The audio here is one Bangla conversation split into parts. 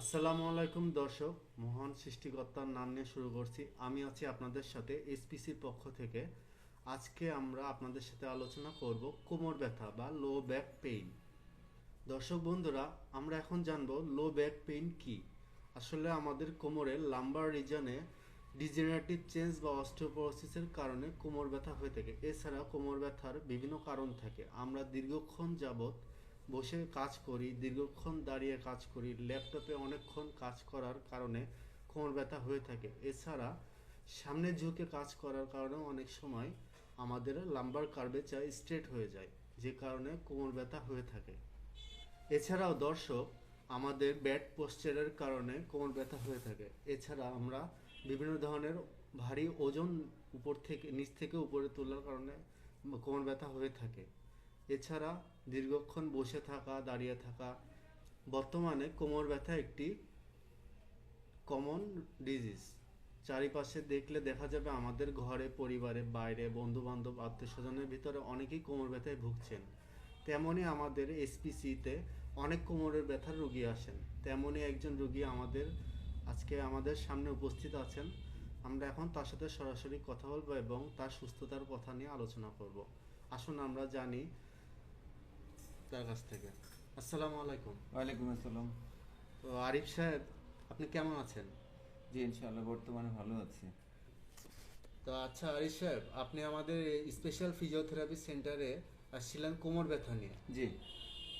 আসসালামু আলাইকুম দর্শক, মহান সৃষ্টিকর্তার নাম নিয়ে শুরু করছি। আমি আছি আপনাদের সাথে এসপিসির পক্ষ থেকে। আজকে আমরা আপনাদের সাথে আলোচনা করব কোমর ব্যথা বা লো ব্যাক পেইন। দর্শক বন্ধুরা, আমরা এখন জানব লো ব্যাক পেইন কি? আসলে আমাদের কোমরের লাম্বার রিজনে ডিজেনারেটিভ চেঞ্জ বা অস্টিওপোরোসিসের কারণে কোমর ব্যথা হয়ে থাকে। এছাড়া কোমর ব্যথার বিভিন্ন কারণ থাকে। আমরা দীর্ঘক্ষণ যাবত বসে কাজ করি, দীর্ঘক্ষণ দাঁড়িয়ে কাজ করি, ল্যাপটপে অনেকক্ষণ কাজ করার কারণে কোমর ব্যথা হয়ে থাকে। এছাড়া সামনে ঝুঁকে কাজ করার কারণেও অনেক সময় আমাদের লাম্বার কার্ভেচার স্ট্রেট হয়ে যায়, যে কারণে কোমর ব্যথা হয়ে থাকে। এছাড়াও দর্শক, আমাদের ব্যাড পোস্চারের কারণে কোমর ব্যথা হয়ে থাকে। এছাড়া আমরা বিভিন্ন ধরনের ভারী ওজন উপর থেকে, নিচ থেকে উপরে তোলার কারণে কোমর ব্যথা হয়ে থাকে। এছাড়া দীর্ঘক্ষণ বসে থাকা, দাঁড়িয়ে থাকা, বর্তমানে কোমর ব্যথা একটি কমন ডিজিজ চারিপাশে দেখলে দেখা যাবে আমাদের ঘরে, পরিবারে, বাইরে বন্ধু বান্ধব আত্মীয় স্বজনের ভিতরে অনেকেই কোমর ব্যথায় ভুগছেন। তেমনই আমাদের এসপিসিতে অনেক কোমরের ব্যথার রুগী আসেন। তেমনই একজন রুগী আমাদের, আজকে আমাদের সামনে উপস্থিত আছেন। আমরা এখন তার সাথে সরাসরি কথা বলব এবং তার সুস্থতার কথা নিয়ে আলোচনা করব। আসুন আমরা জানি তার কাছ থেকে। আসসালামু আলাইকুম। ওয়ালাইকুম আসসালাম। তো আরিফ সাহেব আপনি কেমন আছেন? জি ইনশাআল্লাহ বর্তমানে ভালো আছি। তো আচ্ছা আরিফ সাহেব আপনি আমাদের স্পেশাল ফিজিওথেরাপি সেন্টারে আসছিলেন কোমর ব্যথা নিয়ে। জি।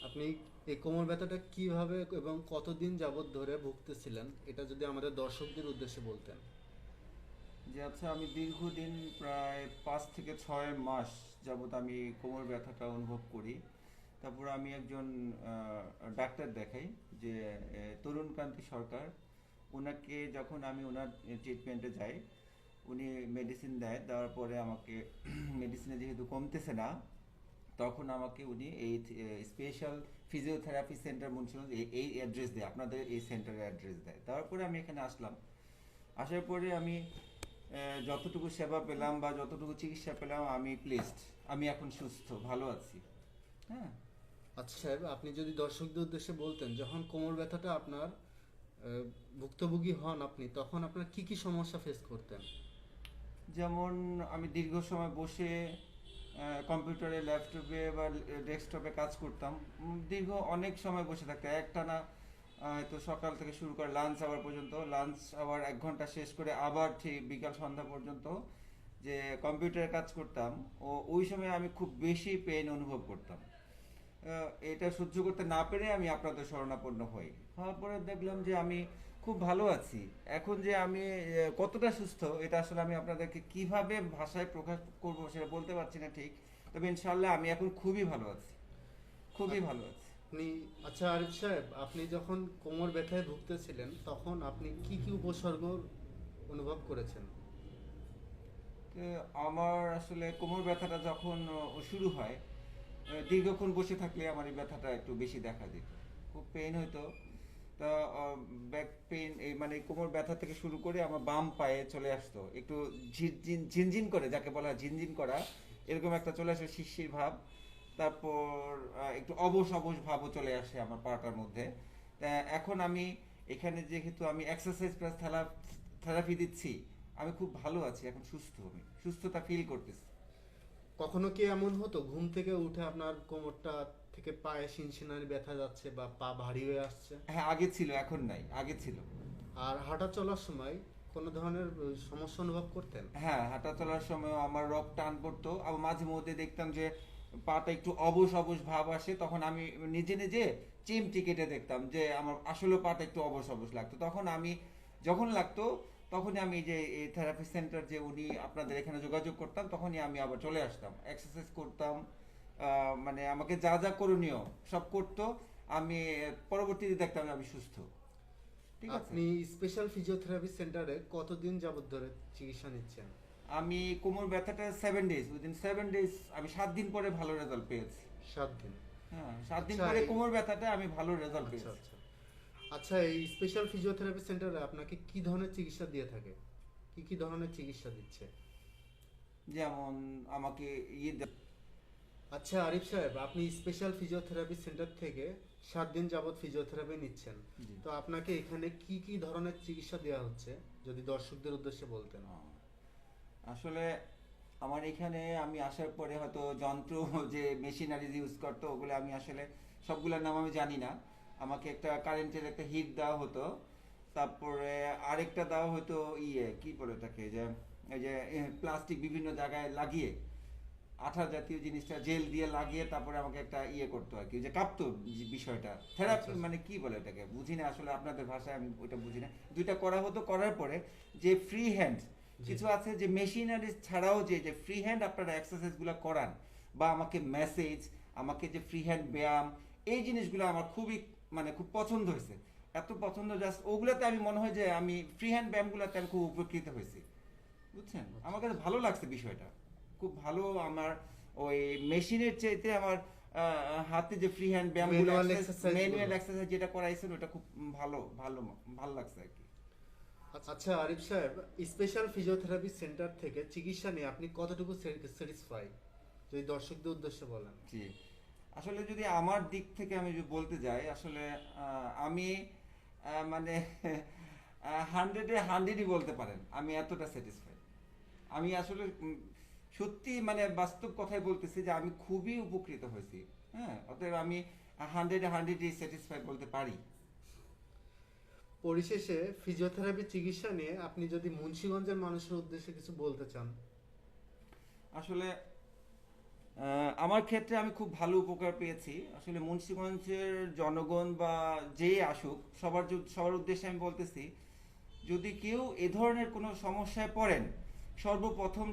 আপনি এই কোমর ব্যথাটা কীভাবে এবং কতদিন যাবৎ ধরে ভুগতেছিলেন এটা যদি আমাদের দর্শকদের উদ্দেশ্যে বলতেন। যে আচ্ছা আমি দীর্ঘদিন প্রায় পাঁচ থেকে ছয় মাস যাবত আমি কোমর ব্যথাটা অনুভব করি। তারপর আমি একজন ডাক্তার দেখাই যে তরুণকান্তি সরকার ওনাকে যখন আমি ওনার ট্রিটমেন্টে যাই, উনি মেডিসিন দেয়, দেওয়ার পরে আমাকে মেডিসিনে যেহেতু কমতেছে না, তখন আমাকে উনি এই স্পেশাল ফিজিওথেরাপি সেন্টার মুন্সিগঞ্জ এই- এই অ্যাড্রেস দেয়, আপনাদের এই সেন্টারের অ্যাড্রেস দেয়। তারপরে আমি এখানে আসলাম। আসার পরে আমি যতটুকু সেবা পেলাম বা যতটুকু চিকিৎসা পেলাম, আমি প্লেসড আমি এখন সুস্থ, ভালো আছি। হ্যাঁ? আচ্ছা সাহেব, আপনি যদি দর্শকদের উদ্দেশ্যে বলতেন, যখন কোমর ব্যথাটা আপনার ভুক্তভোগী হন আপনি, তখন আপনার কি কি সমস্যা ফেস করতেন? যেমন আমি দীর্ঘ সময় বসে কম্পিউটারে ল্যাপটপে বা ডেস্কটপে কাজ করতাম। দীর্ঘ অনেক সময় বসে থাকতাম। একটানা তো সকাল থেকে শুরু করে লাঞ্চ আওয়ার পর্যন্ত লাঞ্চ আওয়ার এক ঘণ্টা শেষ করে আবার ঠিক বিকাল সন্ধ্যা পর্যন্ত যে কম্পিউটারে কাজ করতাম, ও, ওই সময় আমি খুব বেশি পেন অনুভব করতাম। এটা সহ্য করতে না পেরে আমি আপনাদের শরণাপন্ন হই। হওয়ার পরে দেখলাম যে আমি খুব ভালো আছি। এখন যে আমি কতটা সুস্থ এটা আসলে আমি আপনাদেরকে কীভাবে ভাষায় প্রকাশ করব সেটা বলতে পারছি না ঠিক তবে ইনশাল্লাহ আমি এখন খুবই ভালো আছি। খুবই ভালো আছি। আপনি আচ্ছা আরিফ সাহেব আপনি যখন কোমর ব্যথায় ভুগতেছিলেন তখন আপনি কি কি উপসর্গ অনুভব করেছেন? আমার আসলে কোমর ব্যথাটা যখন শুরু হয় দীর্ঘক্ষণ বসে থাকলে আমার এই ব্যথাটা একটু বেশি দেখা দিত। খুব পেইন হতো তা ব্যাক পেইন এই মানে কোমর ব্যথা থেকে শুরু করে আমার বাম পায়ে চলে আসতো। একটু ঝিনঝিন ঝিনঝিন করে, যাকে বলা হয় ঝিনঝিন করা, এরকম একটা চলে আসে শিরশির ভাব। তারপর একটু অবশ অবশ ভাবও চলে আসে আমার পাটার মধ্যে। এখন আমি এখানে যেহেতু আমি এক্সারসাইজ প্লাস থেরাপি দিচ্ছি, আমি খুব ভালো আছি, এখন সুস্থ আমি, সুস্থতা ফিল করতেছি। কখনো কি এমন হতো? ঘুম থেকে উঠে আপনার কোমরটা থেকে পায়ে শিনশিনানি ব্যথা যাচ্ছে বা পা ভারী হয়ে আসছে? হ্যাঁ আগে ছিল এখন নাই আগে ছিল। আর হাঁটা চলার সময় কোনো ধরনের সমস্যা অনুভব করতেন? হ্যাঁ হাঁটা চলার সময় আমার রক টান পড়তো। আবার মাঝে মধ্যে দেখতাম যে পাটা একটু অবশ অবশ ভাব আসে তখন আমি নিজে নিজে চিমটি কেটে দেখতাম যে আমার আসলে পাটা একটু অবশ অবশ লাগতো। তখন আমি যখন লাগতো তখনই আমি যে থেরাপি সেন্টার যে উনি আপনাদের এখানে যোগাযোগ করতাম তখনই আমি আবার চলে আসতাম। এক্সারসাইজ করতাম মানে আমাকে যা যা করণীয় সব করতো। আমি পরবর্তীতে দেখতাম আমি সুস্থ। ঠিক আছে? আপনি স্পেশাল ফিজিওথেরাপি সেন্টারে কতদিন যাবত ধরে চিকিৎসা নিচ্ছেন? আমি কোমর ব্যথাটা seven days within seven days আমি সাত দিন পরে ভালো রেজাল্ট পেয়েছি। সাত দিন। হ্যাঁ সাত দিন আচ্ছা, পরে কোমর ব্যথাটা আমি ভালো রেজাল্ট আচ্ছা পেয়েছি। আচ্ছা এই স্পেশাল ফিজিওথেরাপি সেন্টারে আপনাকে কি ধরনের চিকিৎসা দিয়ে থাকে? কি কি ধরনের চিকিৎসা দিচ্ছে? যেমন আমাকে ইয়ে আচ্ছা আরিফ সাহেব আপনি স্পেশাল ফিজিওথেরাপি সেন্টার থেকে সাত দিন যাবৎ ফিজিওথেরাপি নিচ্ছেন। তো আপনাকে এখানে কি কি ধরনের চিকিৎসা দেওয়া হচ্ছে? যদি দর্শকদের উদ্দেশ্যে বলতেন। আসলে আমার এখানে আমি আসার পরে হয়তো যন্ত্র যে মেশিনারিজ ইউজ করতো ওগুলো আমি আসলে সবগুলোর নাম আমি জানি না। আমাকে একটা কারেন্টের একটা হিট দেওয়া হতো। তারপরে আরেকটা দেওয়া হতো ইয়ে কি বলে ওটাকে যে এই যে প্লাস্টিক বিভিন্ন জায়গায় লাগিয়ে আঠা জাতীয় জিনিসটা জেল দিয়ে লাগিয়ে তারপরে আমাকে একটা ইয়ে করতো আর কি যে কাঁপতো বিষয়টা। থেরাপি আচ্ছা। মানে কি বলে এটাকে বুঝি না আসলে আপনাদের ভাষায় আমি ওইটা বুঝি না। দুইটা করা হতো করার পরে যে ফ্রি হ্যান্ড কিছু আছে যে মেশিনারি ছাড়াও যে যে ফ্রি হ্যান্ড আপনারা এক্সারসাইজগুলো করান বা আমাকে মেসেজ আমাকে যে ফ্রি হ্যান্ড ব্যায়াম এই জিনিসগুলো আমার খুবই মানে খুব পছন্দ হয়েছে। এত পছন্দ জাস্ট ওগুলোতে আমি মনে হয় যে আমি ফ্রি হ্যান্ড ব্যায়ামগুলোতে আমি খুব উপকৃত হয়েছি। বুঝছেন? আমার কাছে ভালো লাগছে বিষয়টা। খুব ভালো আমার ওই মেশিনের চাইতে আমার হাতে যে ফ্রি হ্যান্ড ব্যায়ামগুলো ম্যানুয়াল এক্সারসাইজ যেটা করাইছেন ওটা খুব ভালো ভালো ভালো লাগছে আর কি। আচ্ছা আরিফ সাহেব স্পেশাল ফিজিওথেরাপি সেন্টার থেকে চিকিৎসা নিয়ে আপনি কতটুকু স্যাটিসফাই যদি দর্শকদের উদ্দেশ্যে বলেন। জি। আসলে যদি আমার দিক থেকে আমি যদি বলতে যাই আসলে আমি মানে হান্ড্রেডে হান্ড্রেডই বলতে পারেন আমি এতটা স্যাটিসফাই আমি আসলে সত্যি মানে বাস্তব কথাই বলতেছি যে আমি খুবই উপকৃত হয়েছি হ্যাঁ? অতএব আমি হান্ড্রেডে হান্ড্রেডই স্যাটিসফাই বলতে পারি। পরিশেষে ফিজিওথেরাপি চিকিৎসা নিয়ে আপনি যদি মুন্সিগঞ্জের মানুষের উদ্দেশ্যে কিছু বলতে চান। আসলে আমার ক্ষেত্রে আমি খুব ভালো উপকার পেয়েছি। আসলে মুন্সিগঞ্জের জনগণ বা যে আসুক, সবার সবার উদ্দেশ্যে আমি বলতেছি, যদি কেউ এ ধরনের কোনো সমস্যায় পড়েন, সর্বপ্রথম